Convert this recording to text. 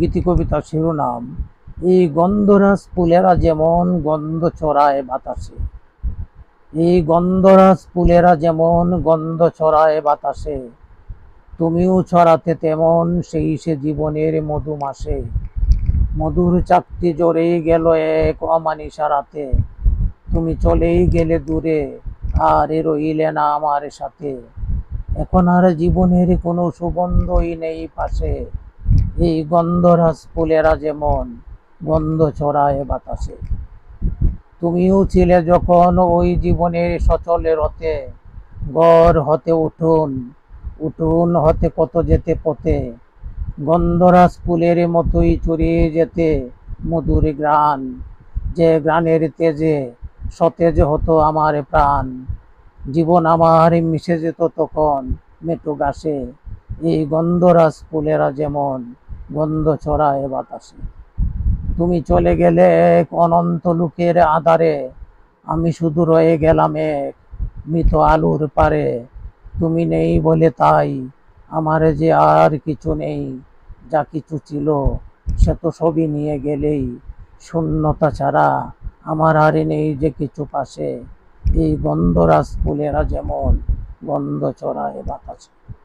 গীতি কবিতা শিরোনাম, এই গন্ধরাজ ফুলেরা যেমন গন্ধ ছড়ায় বাতাসে, এই গন্ধরাজ ফুলেরা যেমন গন্ধ ছড়ায় বাতাসে, তুমিও ছড়াতে তেমন সেই সে জীবনের মধু মাসে। মধুর চাকতি জড়ে গেল এক অমানিসা রাতে, তুমি চলেই গেলে দূরে, আর এ রইলে না আমার সাথে। এখন আর জীবনের কোনো সুগন্ধই নেই পাশে এই গন্ধরাজ ফুলেরা যেমন গন্ধ ছড়ায় বাতাসে। তুমিও ছিলে যখন ওই জীবনের সচলে রথে গড় হতে উঠুন উঠুন হতে কত যেতে পথে। গন্ধরাজ ফুলের মতোই চড়িয়ে যেতে মধুর গ্রাণ, যে গ্রাণের তেজে সতেজ হতো আমার প্রাণ। জীবন আমার মিশে যেত তখন মেটু গাছে এই গন্ধরাজ ফুলেরা যেমন গন্ধ ছড়ায় বাতাসে। তুমি চলে গেলে এক অনন্ত লোকের আধারে। আমি শুধু রয়ে গেলাম এক মৃত আলুর পারে। তুমি নেই বলে তাই আমার যে আর কিছু নেই, যা কিছু ছিল সে তো সবই নিয়ে গেলেই। শূন্যতা ছাড়া আমার আর নেই যে কিছু পাশে। এই গন্ধরাজ ফুলেরা যেমন গন্ধ ছড়ায় বাতাসে।